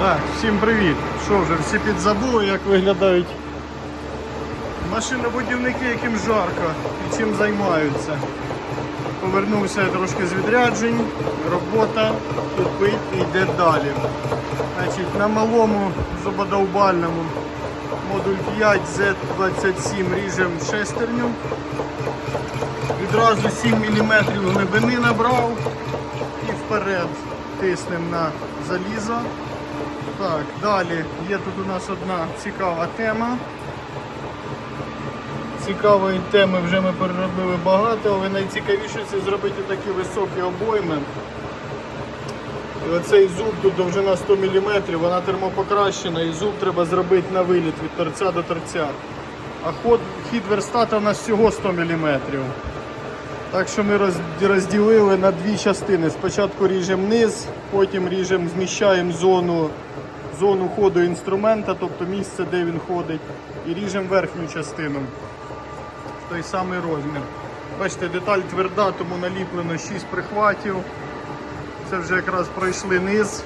Так, всім привіт! Що вже, всі підзабули, як виглядають машинобудівники, яким жарко і чим займаються. Повернувся я трошки з відряджень, робота кипить і йде далі. Значить, на малому зубодовбальному модуль 5 Z27 ріжем шестерню. Відразу 7 мм глибини набрав і вперед тиснемо на залізо. Так, далі є тут у нас одна цікава тема. Цікавої теми вже ми переробили багато, але найцікавіше це зробити такі високі обойми. І оцей зуб тут довжина 100 мм, вона термопокращена і зуб треба зробити на виліт від торця до торця. А ход, хід верстата у нас всього 100 мм. Так що ми розділили на дві частини. Спочатку ріжемо низ, потім ріжемо, зміщаємо зону, зону ходу інструмента, тобто місце, де він ходить, і ріжемо верхню частину. в Той самий розмір. Бачите, деталь тверда, тому наліплено 6 прихватів. Це вже якраз пройшли низ.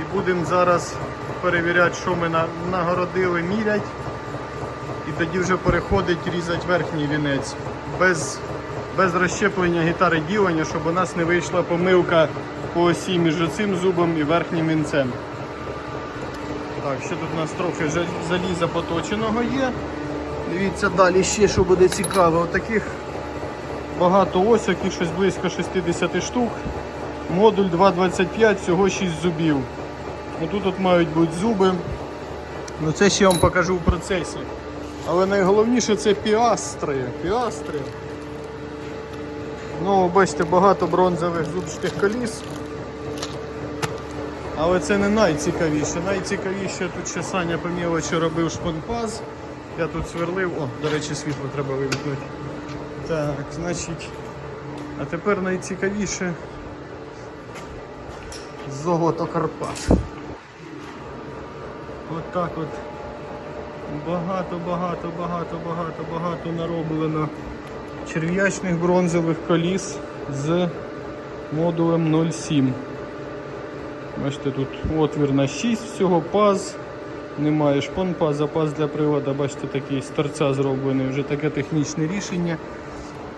І будемо зараз перевіряти, що ми нагородили, мірять. І тоді вже переходить різати верхній вінець. Без, без розщеплення гітари ділення, щоб у нас не вийшла помилка по осі між цим зубом і верхнім вінцем. Так, ще тут у нас трохи заліза поточеного є. Дивіться далі ще, що буде цікаво. Отаких багато осьок, їх щось близько 60 штук. Модуль 2.25, всього 6 зубів. Отут от мають бути зуби. Ну це ще я вам покажу в процесі. Але найголовніше це піастри. Піастри. Ну, бачите, багато бронзових зубчатих коліс. Але це не найцікавіше. Найцікавіше тут ще Саня по мілочі робив шпонпаз. Я тут сверлив. О, до речі, світло треба вимкнути. Так, значить. А тепер найцікавіше золото Карпат. От так от. Багато, багато, багато, багато, багато нароблено черв'ячних бронзових коліс з модулем 0,7. Бачите, тут отвір на 6 всього, паз. Немає шпон-паза, паз для привода, бачите, такий з торця зроблений, вже таке технічне рішення.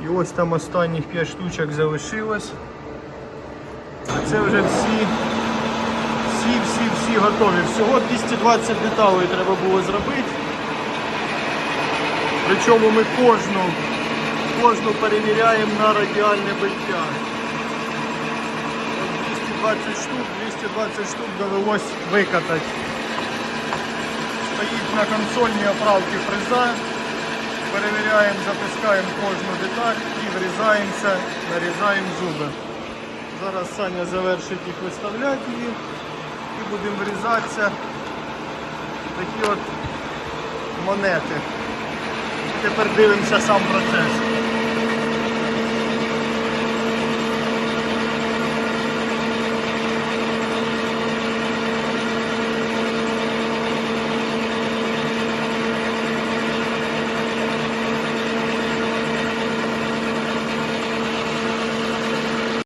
І ось там останніх 5 штучок залишилось. А це вже всі, всі, всі, всі готові. Всього 220 деталей треба було зробити. Причому ми кожну, кожну перевіряємо на радіальне биття. 220 штук, 220 штук довелось викатати. Стоїть на консольній оправці фреза. Перевіряємо, запускаємо кожну деталь і врізаємося, нарізаємо зуби. Зараз Саня завершить їх виставляти її і будемо врізатися. Такі от монети. Тепер дивимося сам процес.